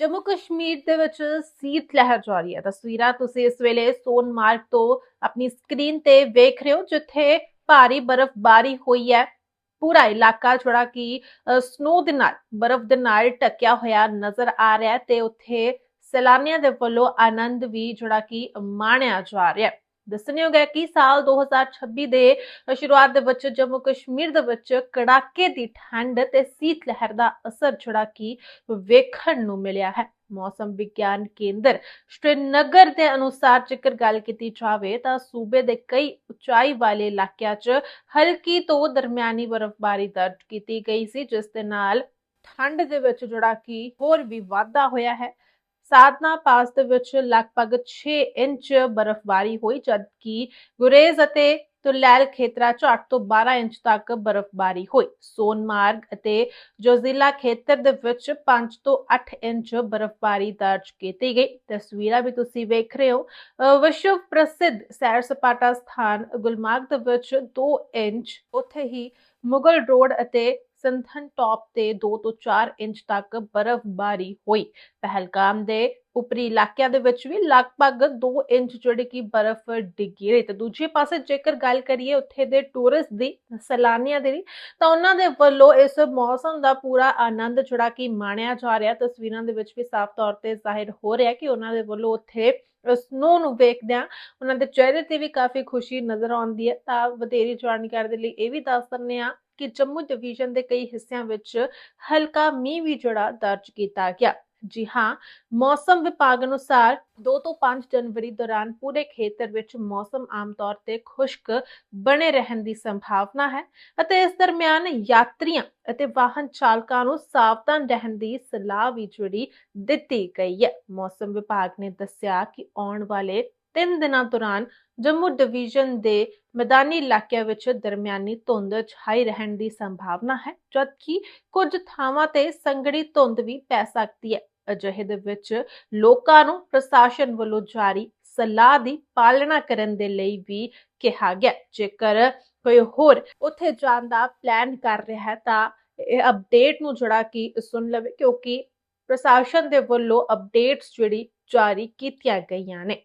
ਜੰਮੂ ਕਸ਼ਮੀਰ ਦੇ ਵਿੱਚ ਸੀਤ ਲਹਿਰ ਜਾਰੀ ਹੈ। ਤਸਵੀਰਾਂ ਤੁਸੀਂ ਇਸ ਵੇਲੇ ਸੋਨਮਾਰਗ ਤੋਂ ਆਪਣੀ ਸਕਰੀਨ ਤੇ ਵੇਖ ਰਹੇ ਹੋ, ਜਿੱਥੇ ਭਾਰੀ ਬਰਫ਼ਬਾਰੀ ਹੋਈ ਹੈ। ਪੂਰਾ ਇਲਾਕਾ ਜਿਹੜਾ ਕਿ ਸਨੋ ਦੇ ਨਾਲ, ਬਰਫ਼ ਦੇ ਨਾਲ ਢੱਕਿਆ ਹੋਇਆ ਨਜ਼ਰ ਆ ਰਿਹਾ ਤੇ ਉੱਥੇ ਸੈਲਾਨੀਆਂ ਦੇ ਵੱਲੋਂ ਆਨੰਦ ਵੀ ਜਿਹੜਾ ਕਿ ਮਾਣਿਆ ਜਾ ਰਿਹਾ ਹੈ। ਦੱਸਣਯੋਗ ਹੈ ਕਿ ਸਾਲ 2026 ਦੇ ਸ਼ੁਰੂਆਤ ਦੇ ਵਿੱਚ ਜੰਮੂ ਕਸ਼ਮੀਰ ਦੇ ਵਿੱਚ ਕੜਾਕੇ ਦੀ ਠੰਡ ਤੇ ਸੀਤ ਲਹਿਰ ਦਾ ਅਸਰ ਜਿਹੜਾ ਕਿ ਵੇਖਣ ਨੂੰ ਮਿਲਿਆ ਹੈ। ਮੌਸਮ ਵਿਗਿਆਨ ਕੇਂਦਰ ਸ਼੍ਰੀਨਗਰ ਦੇ ਅਨੁਸਾਰ ਜੇਕਰ ਗੱਲ ਕੀਤੀ ਜਾਵੇ ਤਾਂ ਸੂਬੇ ਦੇ ਕਈ ਉਚਾਈ ਵਾਲੇ ਇਲਾਕਿਆਂ 'ਚ ਹਲਕੀ ਤੋਂ ਦਰਮਿਆਨੀ ਬਰਫ਼ਬਾਰੀ ਦਰਜ ਕੀਤੀ ਗਈ ਸੀ, ਜਿਸ ਦੇ ਨਾਲ ਠੰਡ ਦੇ ਵਿੱਚ ਜਿਹੜਾ ਕਿ ਹੋਰ ਵੀ ਵਾਧਾ ਹੋਇਆ ਹੈ। ਸਾਧਨਾ ਪਾਸ ਦੇ ਵਿੱਚ ਲਗਭਗ 6 ਇੰਚ ਬਰਫ਼ਬਾਰੀ ਹੋਈ, ਜਦਕਿ ਗੁਰੇਜ਼ ਅਤੇ ਤੁਲੈਲ ਖੇਤਰਾਂ 'ਚ 8 ਤੋਂ 12 ਇੰਚ ਤੱਕ ਬਰਫ਼ਬਾਰੀ ਹੋਈ। ਸੋਨਮਾਰਗ ਅਤੇ ਜੋਜ਼ਿਲਾ ਖੇਤਰ ਦੇ ਵਿੱਚ 5 ਤੋਂ 8 ਇੰਚ ਬਰਫ਼ਬਾਰੀ ਦਰਜ ਕੀਤੀ ਗਈ। ਤਸਵੀਰਾਂ ਵੀ ਤੁਸੀਂ ਵੇਖ ਰਹੇ ਹੋ। ਵਿਸ਼ਵ ਪ੍ਰਸਿੱਧ ਸੈਰ ਸਪਾਟਾ ਸਥਾਨ ਗੁਲਮਾਰਗ ਦੇ ਵਿੱਚ 2 ਇੰਚ ਉੱਥੇ ਹੀ ਮੁਗਲ ਰੋਡ ਅਤੇ ਸੰਥਨ ਟਾਪ ਤੇ 2 ਤੋਂ 4 ਇੰਚ ਤੱਕ ਬਰਫ਼ਬਾਰੀ ਹੋਈ। ਪਹਿਲਗਾਮ ਦੇ ਉਪਰੀ ਇਲਾਕਿਆਂ ਦੇ ਵਿੱਚ ਵੀ ਲਗਭਗ 2 ਇੰਚ ਜਿਹੜੀ ਕਿ ਬਰਫ਼ ਡਿੱਗੀ ਰਹੀ ਤੇ ਦੂਜੇ ਪਾਸੇ ਜੇਕਰ ਗੱਲ ਕਰੀਏ ਉੱਥੇ ਦੇ ਟੂਰਿਸਟ ਦੀ, ਸੈਲਾਨੀਆਂ ਦੀ, ਤਾਂ ਉਹਨਾਂ ਦੇ ਵੱਲੋਂ ਇਸ ਮੌਸਮ ਦਾ ਪੂਰਾ ਆਨੰਦ ਜਿਹੜਾ ਕਿ ਮਾਣਿਆ ਜਾ ਰਿਹਾ, ਤਸਵੀਰਾਂ ਦੇ ਵਿੱਚ ਵੀ ਸਾਫ਼ ਤੌਰ ਤੇ ਜ਼ਾਹਿਰ ਹੋ ਰਿਹਾ ਕਿ ਉਹਨਾਂ ਦੇ ਵੱਲੋਂ ਉੱਥੇ ਸਨੋ ਨੂੰ ਵੇਖਦਿਆਂ ਉਹਨਾਂ ਦੇ ਚਿਹਰੇ ਤੇ ਵੀ ਕਾਫੀ ਖੁਸ਼ੀ ਨਜ਼ਰ ਆਉਂਦੀ ਹੈ। ਤਾਂ ਵਧੇਰੀ ਜਾਣਕਾਰੀ ਦੇ ਲਈ ਇਹ ਵੀ ਦੱਸ ਦਿੰਦੇ ਆ ਕਿ ਜੰਮੂ ਡਿਵੀਜ਼ਨ ਦੇ ਕਈ ਹਿੱਸਿਆਂ ਵਿੱਚ ਹਲਕਾ ਮੀਂਹ ਵੀ ਜਿਹੜਾ ਦਰਜ ਕੀਤਾ ਗਿਆ। ਜੀ ਹਾਂ, ਮੌਸਮ ਵਿਭਾਗ ਅਨੁਸਾਰ 2 ਤੋਂ 5 ਜਨਵਰੀ ਦੌਰਾਨ ਪੂਰੇ ਖੇਤਰ ਵਿੱਚ ਮੌਸਮ ਆਮ ਤੌਰ ਤੇ ਖੁਸ਼ਕ ਬਣੇ ਰਹਿਣ ਦੀ ਸੰਭਾਵਨਾ ਹੈ ਅਤੇ ਇਸ ਦਰਮਿਆਨ ਯਾਤਰੀਆਂ ਅਤੇ ਵਾਹਨ ਚਾਲਕਾਂ ਨੂੰ ਸਾਵਧਾਨ ਰਹਿਣ ਦੀ ਸਲਾਹ ਵੀ ਜਿਹੜੀ ਦਿੱਤੀ ਗਈ ਹੈ। ਮੌਸਮ ਵਿਭਾਗ ਨੇ ਦੱਸਿਆ ਕਿ ਆਉਣ ਵਾਲੇ ਤਿੰਨ ਦਿਨਾਂ ਦੌਰਾਨ ਜੰਮੂ ਡਿਵੀਜ਼ਨ ਦੇ ਮੈਦਾਨੀ ਇਲਾਕਿਆਂ ਵਿੱਚ ਦਰਮਿਆਨੀ ਧੁੰਦ ਛਾਈ ਰਹਿਣ ਦੀ ਸੰਭਾਵਨਾ ਹੈ, ਜਦਕਿ ਕੁਝ ਥਾਵਾਂ ਤੇ ਸੰਘਣੀ ਧੁੰਦ ਵੀ ਪੈ ਸਕਦੀ ਹੈ। ਅਜਿਹੇ ਦੇ ਵਿੱਚ ਲੋਕਾਂ ਨੂੰ ਪ੍ਰਸ਼ਾਸਨ ਵੱਲੋਂ ਜਾਰੀ ਸਲਾਹ ਦੀ ਪਾਲਣਾ ਕਰਨ ਦੇ ਲਈ ਵੀ ਕਿਹਾ ਗਿਆ। ਜੇਕਰ ਕੋਈ ਹੋਰ ਉੱਥੇ ਜਾਣ ਦਾ ਪਲਾਨ ਕਰ ਰਿਹਾ ਹੈ, ਤਾਂ ਇਹ ਅਪਡੇਟ ਨੂੰ ਜਿਹੜਾ ਕਿ ਸੁਣ ਲਵੇ, ਕਿਉਂਕਿ ਪ੍ਰਸ਼ਾਸਨ ਦੇ ਵੱਲੋਂ ਅਪਡੇਟਸ ਜਿਹੜੀ ਜਾਰੀ ਕੀਤੀਆਂ ਗਈਆਂ ਨੇ।